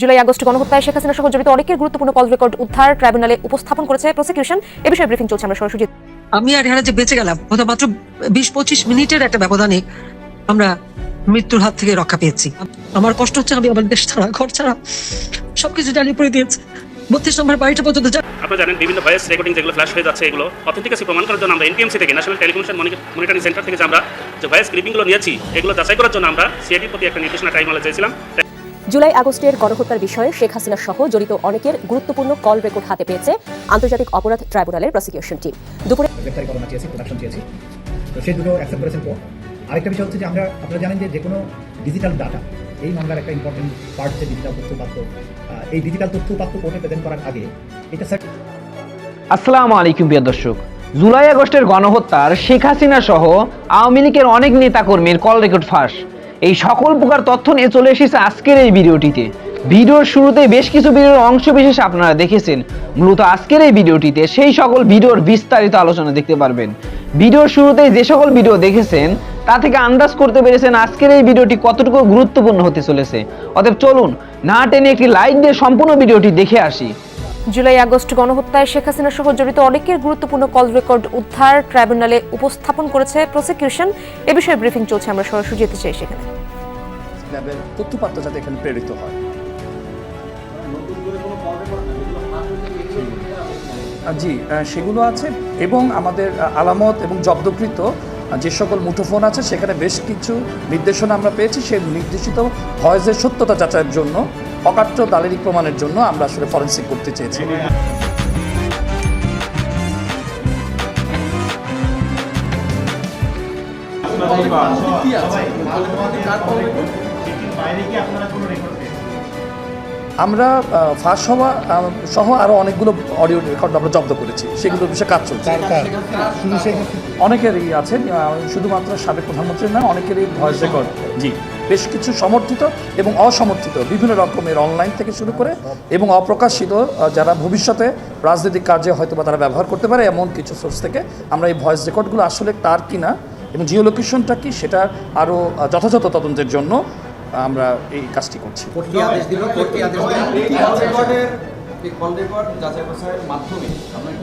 July August গণহত্যায় শেখ হাসিনা সহ জড়িত অনেকের গুরুত্বপূর্ণ কল রেকর্ড উদ্ধার ট্রাইব্যুনালে উপস্থাপন করেছে প্রসিকিউশন। এ বিষয়ে ব্রিফিং চলছে আমরা সরাসরি আমি আর এখানে যে বেঁচে গেলাম। হয়তো মাত্র বিশ পঁচিশ মিনিটের একটা ব্যবধানে আমরা মৃত্যুর হাত থেকে রক্ষা পেয়েছি। আমার কষ্ট হচ্ছে আমি আমার দেশ ছাড়া ঘর ছাড়া সবকিছু জ্বালিয়ে পড়ে দিয়েছে। বত্রিশ নম্বর বাড়িটা পর্যন্ত আপনারা জানেন বিভিন্ন ভয়েস রেকর্ডিং যেগুলো ফ্ল্যাশ হয়ে যাচ্ছে এগুলো। অথেন্টিকাসি প্রমাণ করার জন্য আমরা এনটিএমসি থেকে ন্যাশনাল টেলিকমিউনিকেশন মনিটরিং সেন্টার থেকে যে আমরা যে ভয়েস ক্লিপিংগুলো নিয়েছি এগুলো যাচাই করার জন্য আমরা সিআইডির প্রতি একটা নির্দেশনা ট্রাইব্যুনালে চেয়েছিলাম জুলাই আগস্টের গণহত্যার বিষয়ে শেখ হাসিনা সহ জড়িত অনেকের গুরুত্বপূর্ণ কল রেকর্ড হাতে পেয়েছে আন্তর্জাতিক অপরাধ ট্রাইব্যুনালের প্রসিকিউশন টিম। দুপুরে সেই দুটো অ্যাকসেপ্ট করেছেন কোর্ট আরেকটা বিষয় হচ্ছে যে আমরা আপনারা জানেন যে যে কোনো ডিজিটাল ডাটা এই মামলার একটা ইম্পর্টেন্ট পার্ট হচ্ছে ডিজিটাল তথ্য উপাত্ত। এই ডিজিটাল তথ্য উপাত্ত কোর্টে প্রেজেন্ট করার আগে এটা স্যার আসসালামু আলাইকুম প্রিয় দর্শক। জুলাই আগস্টের গণহত্যার শেখ হাসিনা সহ আওয়ামী লীগের অনেক নেতাকর্মীর কল রেকর্ড ফাঁস। এই সকল প্রকার তথ্য নিয়ে চলে এসেছে আজকের এই ভিডিওটিতে। ভিডিওর শুরুতে বেশ কিছু ভিডিওর অংশ বিশেষ আপনারা দেখেছেন। মূলত আজকের এই ভিডিওটিতে সেই সকল ভিডিওর বিস্তারিত আলোচনা দেখতে পারবেন। ভিডিওর শুরুতে যে সকল ভিডিও দেখেছেন, তা থেকে আন্দাজ করতে পেরেছেন আজকের এই ভিডিওটি কতটুকু গুরুত্বপূর্ণ হতে চলেছে। অতএব চলুন, না টেনে একটি লাইক দিয়ে সম্পূর্ণ ভিডিওটি দেখে আসি। জুলাই আগস্ট গণহত্যায় শেখ হাসিনা সহ জড়িত অনেকের গুরুত্বপূর্ণ কল রেকর্ড উদ্ধার ট্রাইব্যুনালে উপস্থাপন করেছে প্রসিকিউশন। এ বিষয়ে ব্রিফিং চলছে, আমরা সরাসরি যেতে চাই সেখানে। যাতে এখানে প্রেরিত হয়। জি সেগুলো আছে এবং আমাদের আলামত এবং জব্দকৃত যে সকল মুঠোফোন আছে, সেখানে বেশ কিছু নির্দেশনা আমরা পেয়েছি। সেই নির্দেশিত ভয়েসের সত্যতা যাচাইয়ের জন্য অকাট্য দালেরিক প্রমাণের জন্য আমরা আসলে ফরেন্সিক করতে চেয়েছি। আমরা ফাঁস হওয়া সহ আরও অনেকগুলো অডিও রেকর্ড আমরা জব্দ করেছি। সেগুলোর বিষয়ে কাজ চলছে। অনেকেরই আছে আহ, শুধুমাত্র সাবেক প্রধানমন্ত্রীর নয় অনেকেরই ভয়েস রেকর্ড জি। বেশ কিছু সমর্থিত এবং অসমর্থিত বিভিন্ন রকমের অনলাইন থেকে শুরু করে এবং অপ্রকাশিত যারা ভবিষ্যতে রাজনৈতিক কার্যে হয়তো বা তারা ব্যবহার করতে পারে এমন কিছু সোর্স থেকে আমরা এই ভয়েস রেকর্ডগুলো আসলে তার কিনা এবং জিও লোকেশনটা কি সেটা আরও যথাযথ তদন্তের জন্য আমরা এই কাজটি করছি।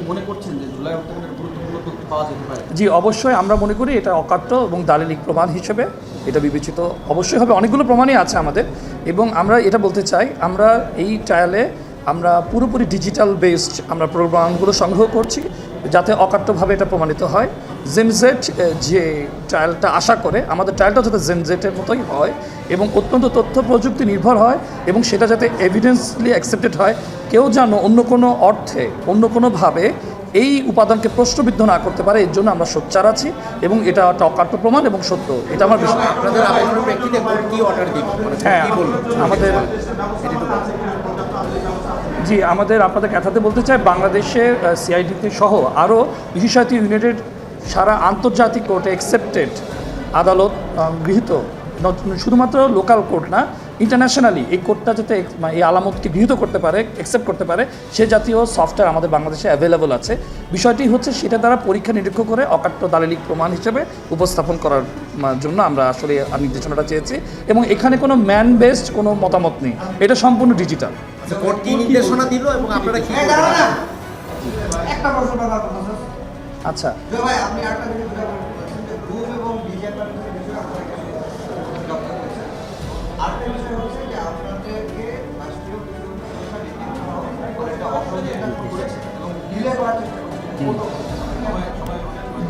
মনে জি অবশ্যই আমরা মনে করি এটা অকাট্য এবং দালিলিক প্রমাণ হিসেবে এটা বিবেচিত। অবশ্যই হবে অনেকগুলো প্রমাণই আছে আমাদের এবং আমরা এটা বলতে চাই আমরা এই ট্রায়ালে আমরা পুরোপুরি ডিজিটাল বেসড আমরা প্রমাণগুলো সংগ্রহ করছি যাতে অকাট্যভাবে এটা প্রমাণিত হয়। জেমজেট যে ট্রায়ালটা আশা করে আমাদের ট্রায়ালটা যাতে জেনজেটের মতোই হয় এবং অত্যন্ত তথ্য প্রযুক্তি নির্ভর হয় এবং সেটা যাতে এভিডেন্সলি অ্যাকসেপ্টেড হয় কেউ যেন অন্য কোনো অর্থে অন্য কোনোভাবে এই উপাদানকে প্রশ্নবিদ্ধ না করতে পারে এর জন্য আমরা সোচ্চার আছি এবং এটা একটা অকাট্য প্রমাণ এবং সত্য এটা আমার বিষয় মানে হ্যাঁ আমাদের জি আমাদের আপনাদের কথাতে বলতে চাই বাংলাদেশে সিআইডিতে সহ আরও বিশেষায়িত ইউনিটের সারা আন্তর্জাতিক কোর্টে অ্যাকসেপ্টেড আদালত গৃহীত। ন- শুধুমাত্র লোকাল কোর্ট না ইন্টারন্যাশনালি এই কোর্টটা যাতে এই আলামতকে গৃহীত করতে পারে অ্যাকসেপ্ট করতে পারে সে জাতীয় সফটওয়্যার আমাদের বাংলাদেশে অ্যাভেলেবল আছে। বিষয়টি হচ্ছে সেটা দ্বারা পরীক্ষা নিরীক্ষা করে অকাট্য দালালিক প্রমাণ হিসেবে উপস্থাপন করার জন্য আমরা আসলে আর নির্দেশনাটা চেয়েছি। এবং এখানে কোনো ম্যান বেসড কোনো মতামত নেই। এটা সম্পূর্ণ ডিজিটাল আচ্ছা, এবং আপনারা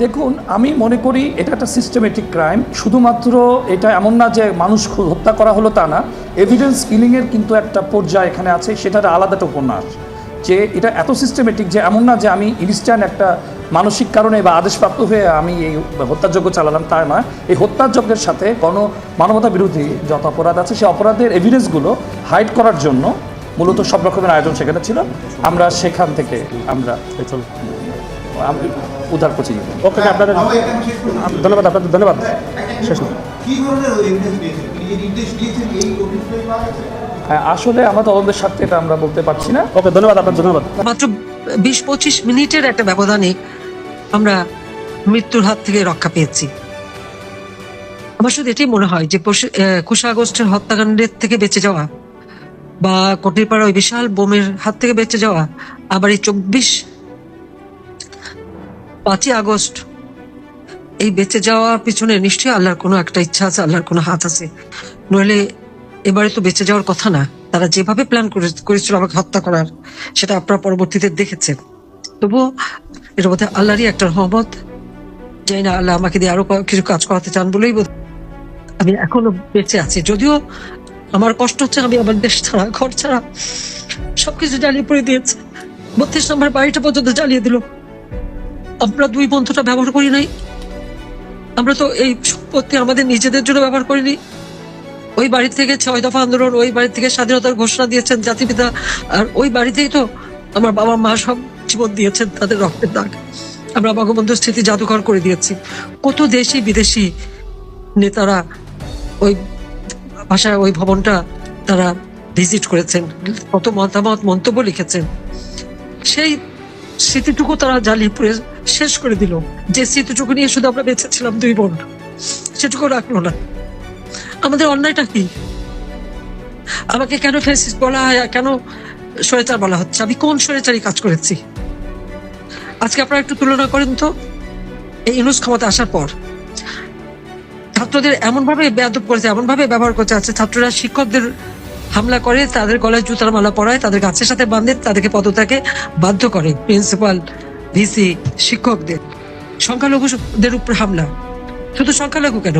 দেখুন আমি মনে করি এটা একটা সিস্টেমেটিক ক্রাইম শুধুমাত্র এটা এমন না যে মানুষ হত্যা করা হলো তা না। এভিডেন্স কিলিংয়ের কিন্তু একটা পর্যায় এখানে আছে সেটার আলাদা একটা উপন্যাস। যে এটা এত সিস্টেমেটিক যে এমন না যে আমি ইনস্ট্যান্ট একটা মানসিক কারণে বা আদেশপ্রাপ্ত হয়ে আমি এই হত্যাযজ্ঞ চালালাম তা নয়। এই হত্যাযজ্ঞের সাথে কোনো মানবতা বিরোধী যত অপরাধ আছে সেই অপরাধের এভিডেন্সগুলো হাইড করার জন্য মূলত সব রকমের আয়োজন সেখানে ছিল। আমরা সেখান থেকে আমরা উদ্ধার করছি। ওকে আপনাদের ধন্যবাদ আপনাদের ধন্যবাদ। শেষ না কি ধরনের এভিডেন্স দিয়েছেন তিনি যে নির্দেশ দিয়েছেন এই অভিযোগটাই পাওয়া গেছে? হ্যাঁ আসলে আমরা তদন্তের স্বার্থে এটা আমরা বলতে পারছি না। ওকে ধন্যবাদ আপনার ধন্যবাদ। মাত্র বিশ পঁচিশ মিনিটের একটা ব্যবধানে আমরা মৃত্যুর হাত থেকে রক্ষা পেয়েছি। আমার শুধু এটাই মনে হয় যে আহ, আগস্টের হত্যাকাণ্ডের থেকে বেঁচে যাওয়া বা কটিরপাড়া ওই বিশাল বোমের হাত থেকে বেঁচে যাওয়া আবার এই চব্বিশ পাঁচই আগস্ট এই বেঁচে যাওয়ার পিছনে নিশ্চয়ই আল্লাহর কোনো একটা ইচ্ছা আছে আল্লাহর কোনো হাত আছে। নইলে এবারে তো বেঁচে যাওয়ার কথা না। তারা যেভাবে প্ল্যান করেছিল আমাকে হত্যা করার, সেটা আপনারা পরবর্তীতে দেখেছেন। তবুও এটার মধ্যে আল্লাহরই একটা রহমত। জানি না আল্লাহ আমাকে দিয়ে আরও কিছু কাজ করাতে চান বলেই বোধ- আমি এখনও বেঁচে আছি। যদিও আমার কষ্ট হচ্ছে আমি আমার দেশ ছাড়া, ঘর ছাড়া, সবকিছু জ্বালিয়ে পড়ে দিয়েছে। বত্রিশ নম্বর বাড়িটা পর্যন্ত জ্বালিয়ে দিল। আমরা দুই বন্ধুটা ব্যবহার করি নাই। আমরা তো এই সম্পত্তি আমাদের নিজেদের জন্য ব্যবহার করিনি। ওই বাড়ি থেকে ছয় দফা আন্দোলন, ওই বাড়ি থেকে স্বাধীনতার ঘোষণা দিয়েছেন জাতিপিতা, আর ওই বাড়িতেই তো আমার বাবা মা সব জীবন দিয়েছেন তাদের রক্তের দাগ। আমরা বঙ্গবন্ধু স্মৃতি জাদুঘর করে দিয়েছি। কত দেশি বিদেশি নেতারা ওই ভাষায় ওই ভবনটা তারা ভিজিট করেছেন, কত মতামত, মন্তব্য লিখেছেন। সেই স্মৃতিটুকু তারা জ্বালিয়ে পুড়ে শেষ করে দিল। যে স্মৃতিটুকু নিয়ে শুধু আমরা বেঁচে ছিলাম দুই বোন সেটুকু রাখল না। আমাদের অন্যায়টা কি? আমাকে কেন ফেসিস্ট বলা হয় কেন স্বৈরাচার বলা হচ্ছে? আমি কোন স্বৈরাচারী কাজ করেছি? আজকে আপনারা একটু তুলনা করেন তো। এই ইউনুস ক্ষমতা আসার পর ছাত্রদের এমনভাবে বেয়াদব করেছে, এমনভাবে ব্যবহার করছে আছে ছাত্ররা শিক্ষকদের হামলা করে, তাদের গলায় জুতার মালা পরায়, তাদের গাছের সাথে বাঁধে, তাদেরকে পদত্যাগে বাধ্য করে প্রিন্সিপাল, ভিসি, শিক্ষকদের। সংখ্যালঘুদের উপর হামলা। শুধু সংখ্যালঘু কেন?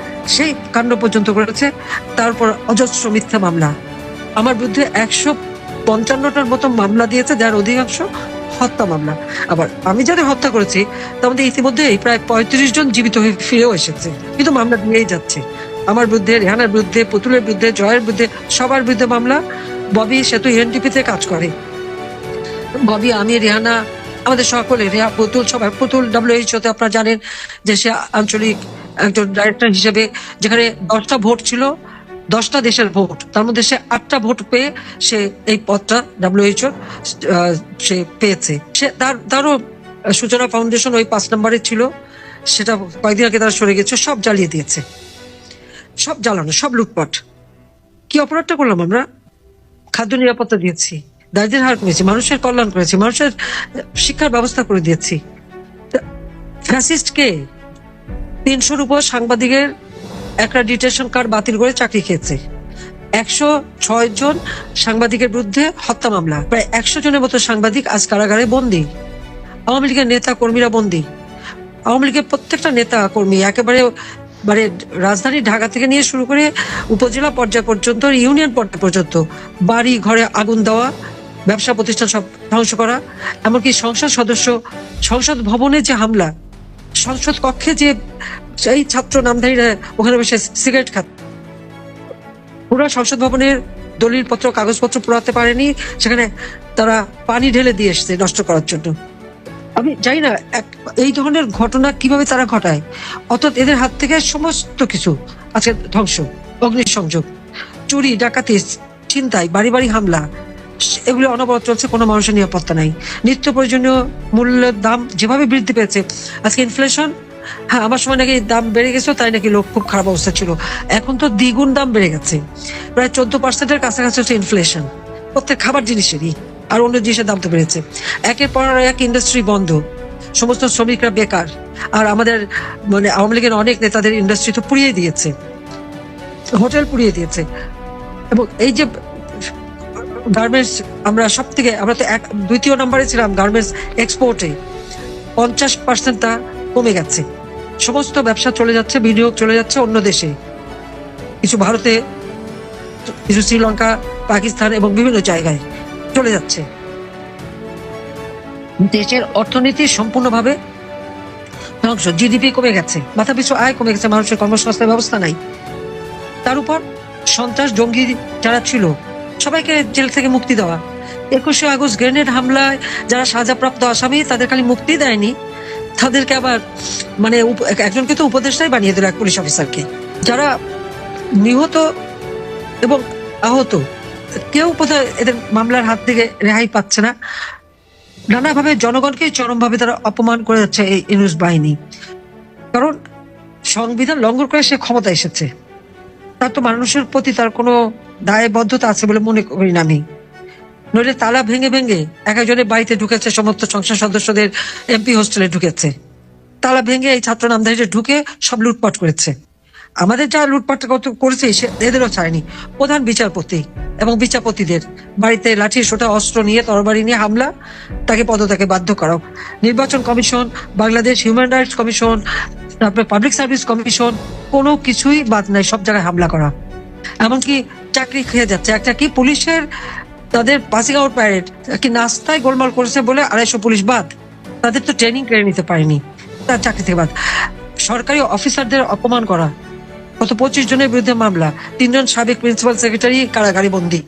সেই কাণ্ড পর্যন্ত করেছে। তারপর অজস্র মিথ্যা মামলা। আমার বিরুদ্ধে একশো পঞ্চান্নটার মতো মামলা দিয়েছে, যার অধিকাংশ হত্যা মামলা। আবার আমি যাদের হত্যা করেছি তার মধ্যে ইতিমধ্যেই প্রায় পঁয়ত্রিশ জন জীবিত হয়ে ফিরেও এসেছে। কিন্তু মামলা দিয়েই যাচ্ছে। আমার বিরুদ্ধে, রেহানার বিরুদ্ধে, পুতুলের বিরুদ্ধে, জয়ের বিরুদ্ধে, সবার বিরুদ্ধে মামলা। ববি সেতু ইউএনডিপিতে কাজ করে। ববি, আমি, রেহানা, আমাদের সকলে, রেহা, পুতুল, সবাই, পুতুল ডাব্লিউএইচও তে আপনারা জানেন যে সে আঞ্চলিক একজন ডাইরেক্টর হিসেবে, যেখানে দশটা ভোট ছিল, দশটা দেশের ভোট তার মধ্যে সে আটটা ভোট পেয়ে সে এই পদটা ডাব্লিউএইচও সে পেয়েছে। সে তার, তারও সূচনা ফাউন্ডেশন ওই পাঁচ নম্বরে ছিল। সেটা কয়েকদিন আগে তারা সরে গেছে, সব জ্বালিয়ে দিয়েছে। সব জ্বালানো, সব লুটপাট। কি অপরাধটা করলাম আমরা? খাদ্য নিরাপত্তা দিয়েছি দারিদ্রের হার কমেছি, মানুষের কল্যাণ করেছি, মানুষের শিক্ষার ব্যবস্থা করে দিয়েছি। ফ্যাসিস্ট কে তিনশোর উপর সাংবাদিকের অ্যাক্রেডিটেশন কার্ড বাতিল করে চাকরি খেয়েছে। একশো ছয় জন সাংবাদিকের বিরুদ্ধে হত্যা মামলা। প্রায় একশো জনের মতো সাংবাদিক আজ কারাগারে বন্দী। আওয়ামী লীগের নেতা কর্মীরা বন্দী। আওয়ামী লীগের প্রত্যেকটা নেতা কর্মী একেবারে মানে রাজধানী ঢাকা থেকে নিয়ে শুরু করে উপজেলা পর্যায় পর্যন্ত, ইউনিয়ন পর্যায় পর্যন্ত বাড়ি, ঘরে আগুন দেওয়া, ব্যবসা প্রতিষ্ঠান সব ধ্বংস করা, এমনকি সংসদ সদস্য, সংসদ ভবনে যে হামলা সংসদ কক্ষে যে সেই ছাত্র নামধারীরা ওখানে বসে সিগারেট খাত। পুরো সংসদ ভবনের দলিল পত্র কাগজপত্র পোড়াতে পারেনি। সেখানে তারা পানি ঢেলে দিয়ে এসছে নষ্ট করার জন্য। আমি জানি না এই ধরনের ঘটনা কীভাবে তারা ঘটায়? অর্থাৎ এদের হাত থেকে সমস্ত কিছু আজকে ধ্বংস। অগ্নিসংযোগ, চুরি, ডাকাতি চিন্তাই বাড়ি বাড়ি হামলা এগুলো অনবরত চলছে, কোনো মানুষের নিরাপত্তা নাই। নিত্য প্রয়োজনীয় মূল্যের দাম যেভাবে বৃদ্ধি পেয়েছে, আজকে ইনফ্লেশন হ্যাঁ আমার সময় নাকি দাম বেড়ে গেছে তাই নাকি লোক খুব খারাপ অবস্থা ছিল। এখন তো দ্বিগুণ দাম বেড়ে গেছে। প্রায় চোদ্দ পার্সেন্টের কাছাকাছি হচ্ছে ইনফ্লেশন প্রত্যেক খাবার জিনিসেরই, আর অন্য জিনিসের দাম তো বেড়েছে। একের পর এক ইন্ডাস্ট্রি বন্ধ। সমস্ত শ্রমিকরা বেকার। আর আমাদের মানে আওয়ামী লীগের অনেক নেতাদের ইন্ডাস্ট্রি তো পুড়িয়ে দিয়েছে। হোটেল পুড়িয়ে দিয়েছে। এবং এই যে গার্মেন্টস আমরা সব থেকে আমরা তো এক দ্বিতীয় নম্বরে ছিলাম গার্মেন্টস এক্সপোর্টে পঞ্চাশ পার্সেন্ট তা কমে গেছে। সমস্ত ব্যবসা চলে যাচ্ছে, বিনিয়োগ চলে যাচ্ছে অন্য দেশে। কিছু ভারতে, কিছু শ্রীলঙ্কা, পাকিস্তান এবং বিভিন্ন জায়গায় চলে যাচ্ছে। দেশের অর্থনীতি সম্পূর্ণভাবে ধ্বংস জিডিপি কমে গেছে মাথা পিছু আয় কমে গেছে, মানুষের কর্মসংস্থান ব্যবস্থা নাই। তার উপর সন্ত্রাস জঙ্গি যারা ছিল সবাইকে জেল থেকে মুক্তি দেওয়া। একুশে আগস্ট গ্রেনেড হামলায় যারা সাজাপ্রাপ্ত আসামি, তাদের খালি মুক্তি দেয়নি। তাদেরকে আবার মানে একজনকে তো উপদেষ্টাই বানিয়ে দিল এক পুলিশ অফিসারকে। যারা নিহত এবং আহত, কেউ কোথাও এদের মামলার হাত থেকে রেহাই পাচ্ছে না। নানাভাবে জনগণকে চরমভাবে তারা অপমান করে যাচ্ছে এই ইনুস বাহিনী। কারণ সংবিধান লঙ্ঘন করে সে ক্ষমতা এসেছে। তার তো মানুষের প্রতি তার কোনো দায়বদ্ধতা আছে বলে মনে করি না আমি। নইলে তালা ভেঙে ভেঙে এক একজনের বাড়িতে ঢুকেছে, সমস্ত সংসদ সদস্যদের এমপি হোস্টেলে ঢুকেছে। তালা ভেঙে এই ছাত্র নামধারীরা ঢুকে সব লুটপাট করেছে। আমাদের যা লুটপাট করেছে এদেরও ছাড়েনি। প্রধান বিচারপতি এবং বিচারপতিদের বাড়িতে লাঠি, সোটা, অস্ত্র নিয়ে, তরবারি নিয়ে হামলা, তাকে পদত্যাগে বাধ্য করা নির্বাচন commission, Bangladesh human rights commission, তারপরে পাবলিক সার্ভিস কমিশন, কোনো কিছুই বাদ নাই, সব জায়গায় হামলা করা। এমনকি চাকরি খেয়ে যাচ্ছে। একটা কি পুলিশের তাদের পাসিং আউট প্যারেড কি নাস্তায় গোলমাল করেছে বলে আড়াইশো পুলিশ বাদ? তাদের তো ট্রেনিং কেড়ে নিতে পারেনি। তার চাকরি থেকে বাদ। সরকারি অফিসারদের অপমান করা গত পঁচিশ জনের বিরুদ্ধে মামলা, তিনজন সাবেক প্রিন্সিপাল সেক্রেটারি কারাগারি বন্দী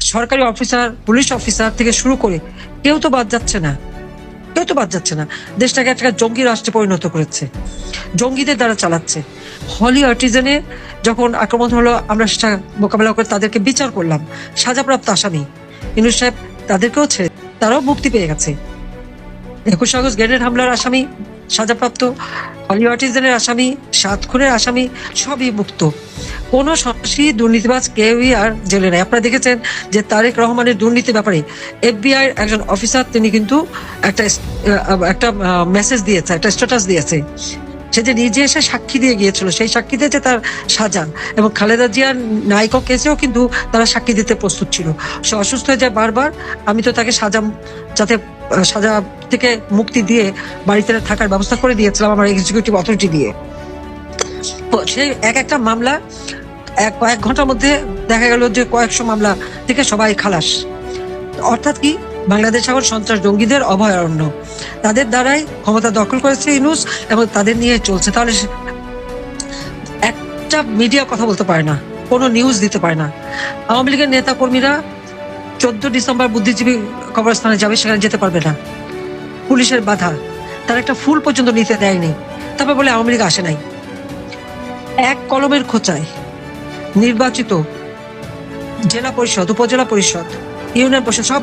সরকারি অফিসার, পুলিশ অফিসার থেকে শুরু করে কেউ তো বাদ যাচ্ছে না। কেউ তো বাদ যাচ্ছে না। দেশটাকে একটা জঙ্গি রাষ্ট্রে পরিণত করেছে। জঙ্গিদের দ্বারা চালাচ্ছে। হলি আর্টিজেনে যখন আক্রমণ হলো, আমরা সেটা মোকাবেলা করে তাদেরকে বিচার করলাম। সাজাপ্রাপ্ত আসামি ইনু সাহেব তাদেরকেও ছেড়ে তারাও মুক্তি পেয়ে গেছে। একুশ আগস্ট গ্রেনেড হামলার আসামি, সাজাপ্রাপ্ত হলি আসামি, সাত খুনের আসামি, সবই মুক্ত। কোনো সন্ত্রাসী, দুর্নীতিবাজ কেউই আর জেলে নেই। আপনারা দেখেছেন যে তারেক রহমানের দুর্নীতির ব্যাপারে এফবিআই একজন অফিসার, তিনি কিন্তু একটা একটা মেসেজ দিয়েছে, একটা স্ট্যাটাস দিয়েছে। সে যে নিজে এসে সাক্ষী দিয়ে গিয়েছিল, সেই সাক্ষী দিয়েছে তার সাজা এবং খালেদা জিয়ার নায়িকা কেসেও কিন্তু তারা সাক্ষী দিতে প্রস্তুত ছিল। সে অসুস্থ হয়ে যায় বারবার। আমি তো তাকে সাজা, যাতে, সাজা থেকে মুক্তি দিয়ে বাড়িতে থাকার ব্যবস্থা করে দিয়েছিলাম আমার এক্সিকিউটিভ অথরিটি দিয়ে। সেই এক একটা মামলা, এক, কয়েক ঘণ্টার মধ্যে দেখা গেল যে কয়েকশো মামলা থেকে সবাই খালাস। অর্থাৎ কি? বাংলাদেশ এখন সন্ত্রাস জঙ্গিদের অভয়ারণ্য। তাদের দ্বারাই ক্ষমতা দখল করেছে ইনুস এবং তাদের নিয়ে চলছে। তাহলে একটা মিডিয়া কথা বলতে পারে না, কোনো নিউজ দিতে পারে না। আওয়ামী লীগের নেতা কর্মীরা চোদ্দ ডিসেম্বর বুদ্ধিজীবী কবরস্থানে যাবে, সেখানে যেতে পারবে না। পুলিশের বাধা। তার একটা ফুল পর্যন্ত নিতে দেয়নি। তারপর বলে আওয়ামী লীগ আসে নাই। এক কলমের খোঁচায় নির্বাচিত জেলা পরিষদ, উপজেলা পরিষদ, ইউনিয়ন পরিষদ, সব